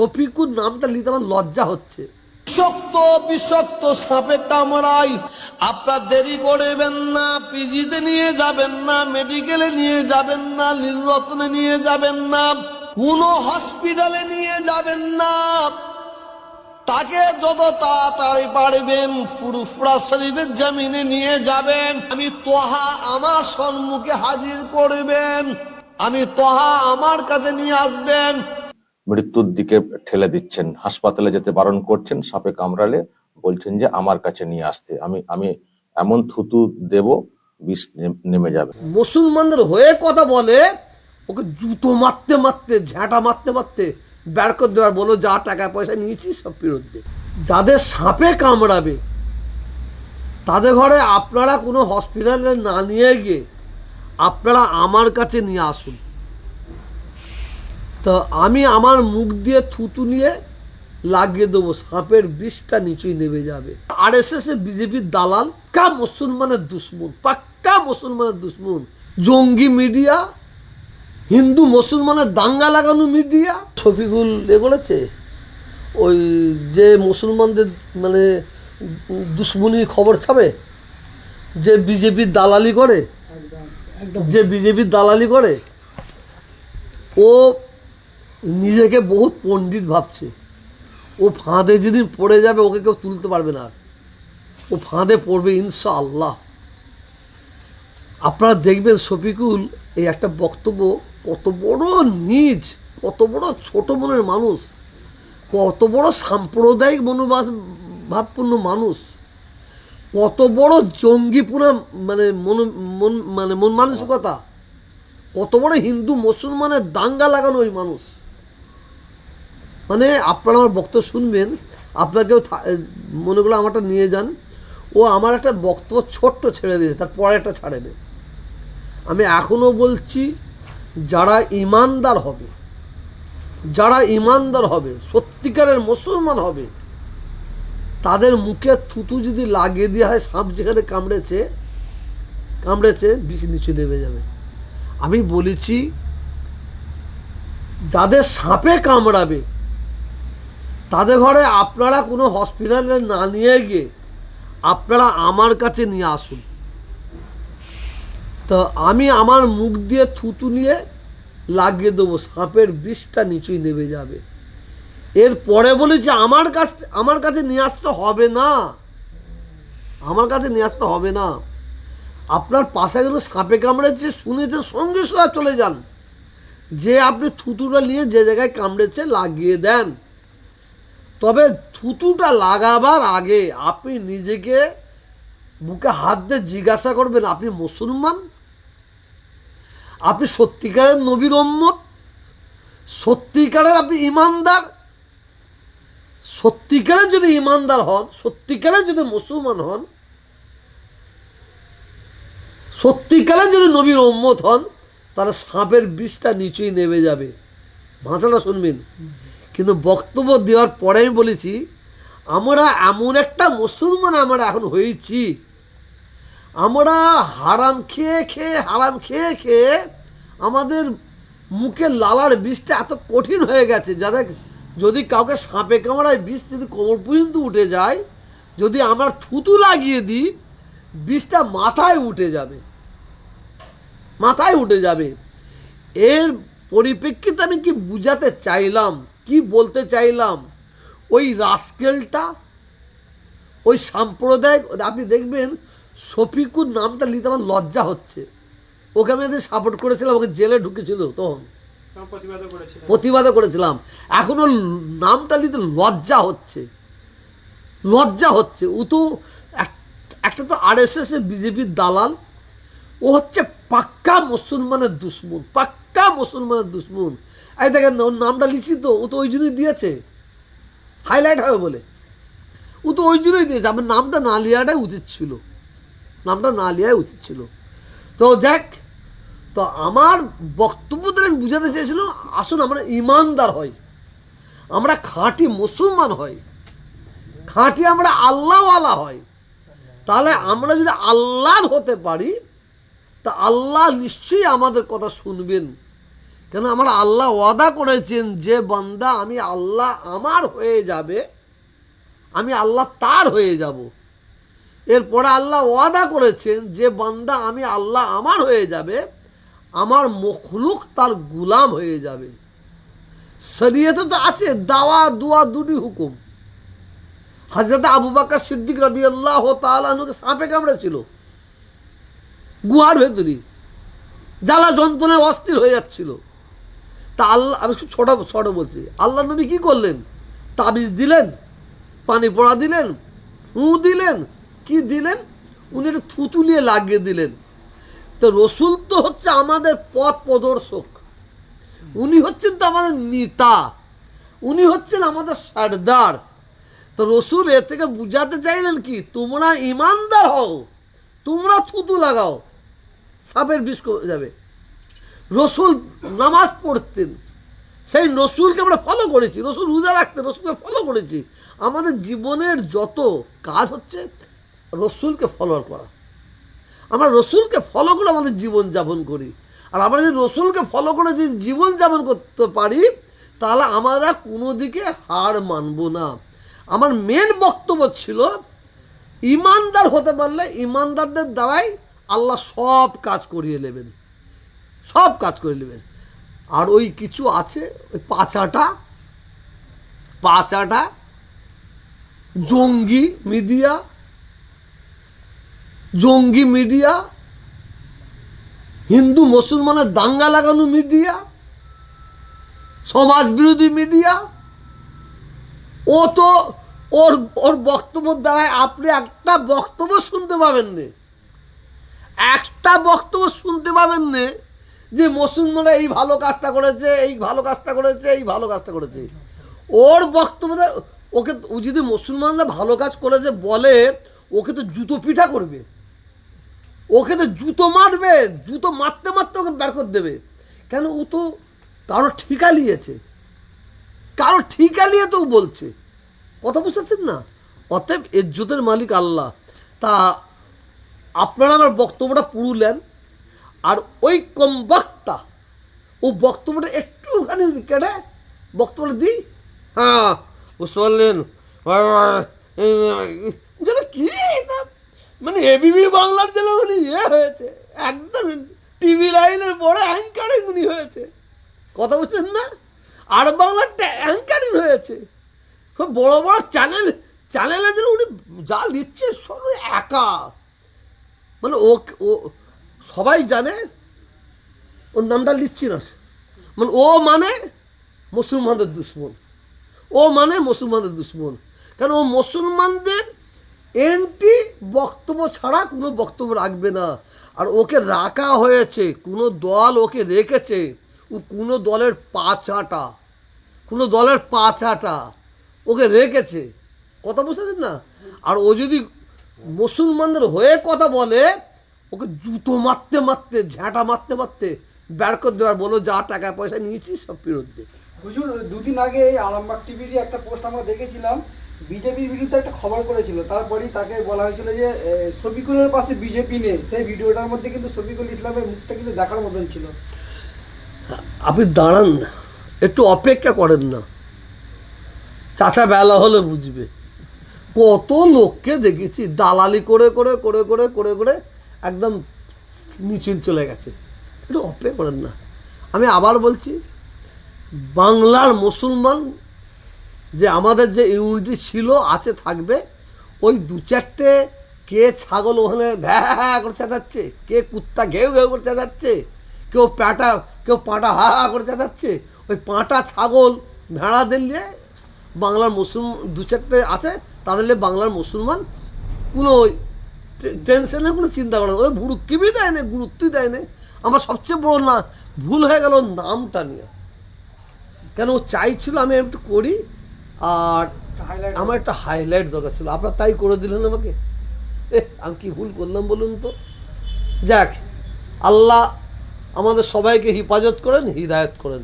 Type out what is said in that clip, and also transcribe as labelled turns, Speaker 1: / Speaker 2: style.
Speaker 1: শফিকুর নামটা নিতে আমার লজ্জা হচ্ছে।
Speaker 2: বিষাক্ত বিষাক্ত সাপে কামড়াই আপনার দেরি করবেন না, পিজিতে নিয়ে যাবেন না, মেডিকেলে নিয়ে যাবেন না নীলরত্নে নিয়ে যাবেন না, কোনো হসপিটালে নিয়ে যাবেন না। তাকে যত তাড়াতাড়ি পারবেন, ফুরফুরা শরীফের জামিনে নিয়ে যাবেন। আমি তোহা আমার সম্মুখে হাজির করবেন। আমি তোহা আমার কাছে নিয়ে আসবেন।
Speaker 3: মৃত্যুর দিকে ঠেলে দিচ্ছেন। হাসপাতালে যেতে বারণ করছেন, সাপে কামড়ালে বলছেন যে, আমার কাছে নিয়ে আসতে, আমি আমি এমন থুতু দেব, বিষ নেমে যাবে।
Speaker 1: মুসলমানদের হয়ে কথা বলে, ওকে জুতো মারতে মারতে, ঝাঁটা মারতে মারতে বের করে দেওয়ার বলো, যা টাকা, পয়সা নিয়েছিস, সব ফেরত দে। যাদের সাপে কামড়াবে, তাদের ঘরে আপনারা কোনো হসপিটালে না নিয়ে গিয়ে আপনারা আমার কাছে নিয়ে আসুন। তো আমি আমার মুখ দিয়ে থুতু নিয়ে লাগিয়ে দেবো সাপের বিষটা নিচুই নেমে যাবে। আর এস এস বিজেপির দালাল কা মুসলমানের দুশ্মন পাক্কা মুসলমানের দুশ্মন। জঙ্গি মিডিয়া হিন্দু মুসলমানের দাঙ্গা লাগানো মিডিয়া। শফিকুল এ করেছে ওই যে মুসলমানদের মানে দুশ্মনী খবর ছাবে যে বিজেপির দালালি করে যে বিজেপির দালালি করে ও নিজেকে বহুত পণ্ডিত ভাবছে। ও ফাঁদে যেদিন পড়ে যাবে, ওকে কেউ তুলতে পারবে না। ও ফাঁদে পড়বে ইনশা আল্লাহ আপনারা দেখবেন শফিকুল এই একটা বক্তব্য কত বড় নিজ, কত বড় ছোট মনের মানুষ, কত বড় সাম্প্রদায়িক মনোবাস ভাবপূর্ণ মানুষ, কত বড় জঙ্গিপুরা মানে মন মন মানে মন মানসিকতা, কত বড় হিন্দু মুসলমানের দাঙ্গা লাগানো ওই মানুষ। মানে আপনারা আমার বক্তব্য শুনবেন, আপনাকেও মনে করলে আমারটা নিয়ে যান। ও আমার একটা বক্তব্য ছোট্ট ছেড়ে দিয়েছে, তার পরেরটা ছাড়েনি। আমি এখনও বলছি, যারা ইমানদার হবে, যারা ইমানদার হবে, সত্যিকারের মুসলমান হবে, তাদের মুখে থুতু যদি লাগিয়ে দেওয়া হয়, সাপ যেখানে কামড়েছে কামড়েছে, বিষ নিচে নেমে যাবে। আমি বলেছি, যাদের সাপে কামড়াবে তাদের ঘরে আপনারা কোনো হসপিটালে না নিয়ে গিয়ে আপনারা আমার কাছে নিয়ে আসুন। তো আমি আমার মুখ দিয়ে থুতু নিয়ে লাগিয়ে দেবো, সাপের বিষটা নিচুই নেমে যাবে। এর এরপরে বলেছি আমার কাছ আমার কাছে নিয়ে আসতে হবে না। আমার কাছে নিয়ে আসতে হবে না। আপনার পাশে যেন সাপে কামড়েছে, শুনেছেন, সঙ্গে সঙ্গে চলে যান। যে আপনি থুতুটা নিয়ে যে জায়গায় কামড়েছে, লাগিয়ে দেন। তবে থুতুটা লাগাবার আগে আপনি নিজেকে বুকে হাত দিয়ে জিজ্ঞাসা করবেন, আপনি মুসলমান? আপনি সত্যিকারের নবীর উম্মত? সত্যিকারের আপনি ইমানদার? সত্যিকারের যদি ইমানদার হন, সত্যিকারের যদি মুসলমান হন, সত্যিকারের যদি নবীর উম্মত হন, তাহলে সাপের বিষটা নিচেই নেমে যাবে। ভাষাটা শুনবেন। কিন্তু বক্তব্য দেওয়ার পরে আমি বলেছি, আমরা এমন একটা মুসলমান আমরা এখন হয়েছি। আমরা হারাম খেয়ে খেয়ে, হারাম খেয়ে খেয়ে আমাদের মুখে লালার বিষটা এত কঠিন হয়ে গেছে। যাদের যদি কাউকে সাপে কামড়ায় বিষ যদি কোমর পর্যন্ত উঠে যায়, যদি আমরা থুতু লাগিয়ে দিই, বিষটা মাথায় উঠে যাবে। মাথায় উঠে যাবে। এর পরিপ্রেক্ষিতে আমি কি বুঝাতে চাইলাম? কি বলতে চাইলাম? ওই রাস্কেলটা ওই সাম্প্রদায়িক আপনি দেখবেন শফিকুর নামটা নিতে আমার লজ্জা হচ্ছে। ওকে আমি এদের সাপোর্ট করেছিলাম ওকে জেলে ঢুকেছিল তখন।
Speaker 4: প্রতিবাদও করেছিলেন
Speaker 1: প্রতিবাদও করেছিলাম। এখনও নামটা নিতে লজ্জা হচ্ছে। লজ্জা হচ্ছে। ও তো এক- একটা তো আর এস এস বিজেপির দালাল। ও হচ্ছে পাক্কা মুসলমানের দুশ্মন পাক্কা মুসলমানের দুশ্মন। এই দেখেন না, ওর নামটা লিখছি তো ও তো ওই জন্যই দিয়েছে। হাইলাইট হবে বলে। ও তো ওই জন্যই দিয়েছে আমার নামটা না লিয়াটাই উচিত ছিল। নামটা না লিয়াই উচিত ছিল। তো যাক তো আমার বক্তব্য দ্বারা আমি বুঝাতে চেয়েছিলাম আসুন আমরা ইমানদার হই। আমরা খাঁটি মুসলমান হই। খাঁটি আমরা আল্লাহওয়ালা হই। তাহলে আমরা যদি আল্লাহর হতে পারি তা আল্লাহ নিশ্চয়ই আমাদের কথা শুনবেন। কেন আমার আল্লাহ ওয়াদা করেছেন যে, বান্দা, আমি আল্লাহ আমার হয়ে যাবে, আমি আল্লাহ তার হয়ে যাব। এরপরে আল্লাহ ওয়াদা করেছেন যে, বান্দা, আমি আল্লাহ আমার হয়ে যাবে, আমার মখলুক তার গুলাম হয়ে যাবে। শরীয়তে তো আছে, দাওয়া, দুয়া দুটি হুকুম। হাজরত আবু বাক্কার সিদ্দিক আল্লাহ তালকে সাপে কামড়েছিল। গুহার ভেতরি জ্বালা যন্ত্রণায় অস্থির হয়ে যাচ্ছিল। তা আল্লাহ, আমি ছোট ছোট বলছি। আল্লাহ নবী কী করলেন? তাবিজ দিলেন, পানি পড়া দিলেন ফু দিলেন। কি দিলেন? উনি একটা থুতুলিয়ে লাগিয়ে দিলেন। তো রসুল তো হচ্ছে আমাদের পথ প্রদর্শক। উনি হচ্ছেন তো আমাদের নেতা। উনি হচ্ছেন আমাদের সর্দার। তো রসুল এ থেকে বুঝাতে চাইলেন কি, তোমরা ইমানদার হও, তোমরা থুতু লাগাও। সাপের বিষ কমে যাবে। রসুল নামাজ পড়তেন। সেই রসুলকে আমরা ফলো করেছি। রসুল রোজা রাখতেন, রসুলকে ফলো করেছি। আমাদের জীবনের যত কাজ হচ্ছে, রসুলকে ফলো করা। আমরা রসুলকে ফলো করে আমাদের জীবন যাপন করি। আর আমরা যদি রসুলকে ফলো করে যদি জীবন যাপন করতে পারি, তাহলে আমরা কোনো দিকে হার মানব না। আমার মেন বক্তব্য ছিল, ইমানদার হতে পারলে ইমানদারদের দ্বারাই আল্লাহ সব কাজ করিয়ে নেবেন। সব কাজ করে নেবেন। আর ওই কিছু আছে, ওই পাচাটা পাচাটা, জঙ্গি মিডিয়া জঙ্গি মিডিয়া, হিন্দু মুসলমানের দাঙ্গা লাগানো মিডিয়া সমাজ বিরোধী মিডিয়া, ও তো ওর ওর বক্তব্য দ্বারায় আপনি একটা বক্তব্য শুনতে পাবেন না। একটা বক্তব্য শুনতে পাবেন না যে মুসলমানরা এই ভালো কাজটা করেছে, এই ভালো কাজটা করেছে, এই ভালো কাজটা করেছে। ওর বক্তব্য দ্বারা- ওকে ও যদি মুসলমানরা ভালো কাজ করেছে বলে, ওকে তো জুতো পিঠা করবে। ওকে তো জুতো মারবে, জুতো মারতে মারতে ওকে বের করে দেবে। কেন ও তো কারও ঠিকা নিয়েছে কারও ঠিকা নিয়ে তো বলছে। কথা বুঝতেছেন না? অতএব ইজ্জতের মালিক আল্লাহ। তা আপনারা আমার বক্তব্যটা পুরুলেন, আর ওই কম বক্তা ও বক্তব্যটা একটুখানি কেটে বক্তব্যটা দিই? হ্যাঁ বুঝতে পারলেন? যেন কি? মানে এবিবি বাংলার যেন উনি ইয়ে হয়েছে, একদম টিভি লাইনের বড় অ্যাঙ্কারিং উনি হয়েছে। কথা বুঝছেন না? আর বাংলারটা অ্যাঙ্কারিং হয়েছে। খুব বড় বড় চ্যানেল চ্যানেলের জন্য উনি যা দিচ্ছে শুধু একা। মানে ও ও, সবাই জানে, ওর নামটা লিখছি না মানে ও মানে মুসলমানদের দুশ্মন। ও মানে মুসলমানদের দুশ্মন। কারণ ও মুসলমানদের এন্টি বক্তব্য ছাড়া কোনো বক্তব্য রাখবে না। আর ওকে রাখা হয়েছে, কোনো দল ওকে রেখেছে, ও কোনো দলের পাছাটা কোনো দলের পাছাটা ওকে রেখেছে। কথা বুঝতেছেন না? আর ও যদি মুসলমানদের হয়ে কথা বলে ওকে জুতো মারতে মারতে ঝাঁটা মারতে মারতে বের করে দেওয়ার বলো যা টাকা পয়সা নিয়েছিস সব ফেরত দে।
Speaker 4: হুজুর দুদিন আগে এই আরামবাগ টিভির একটা পোস্ট আমরা দেখেছিলাম বিজেপির বিরুদ্ধে একটা খবর করেছিল। তারপরেই তাকে বলা হয়েছিল যে শফিকুলের পাশে বিজেপি নেই। সেই ভিডিওটার মধ্যে কিন্তু শফিকুল ইসলামের মুখটা কিন্তু দেখার মতন ছিল।
Speaker 1: আপনি দাঁড়ান একটু অপেক্ষা করেন না। চাচা বেলা হলে বুঝবে। কত লোককে দেখেছি, দালালি করে করে করে করে করে করে একদম নিচে চলে গেছে। একটু অপেক্ষা করেন না। আমি আবার বলছি, বাংলার মুসলমান যে আমাদের যে ইউনিটি ছিল, আছে, থাকবে, ওই দু চারটে কে ছাগল ওখানে ভ্যা হ্যাঁ করে চেঁচাচ্ছে, কে কুত্তা ঘেউ ঘেউ করে চেঁচাচ্ছে, কেউ প্যাটা, কেউ পাঁটা হা হা করে চেঁচাচ্ছে, ওই পাঁটা ছাগল ভেড়া দিলে বাংলার মুসলমান দু চারটে আছে তাদের নিয়ে বাংলার মুসলমান কোনো টেনশনের কোনো চিন্তা করে না ওদের ভুরুক্কিবই দেয় না গুরুত্বই দেয় না। আমার সবচেয়ে বড় না ভুল হয়ে গেল নামটা নিয়ে। কেন ও চাইছিল আমি একটু করি আর আমার একটা হাইলাইট দরকার ছিল। আপনার তাই করে দিলেন আমাকে? এ আমি কি ভুল করলাম বলুন তো? যাক আল্লাহ আমাদের সবাইকে হিফাজত করেন হিদায়ত করেন।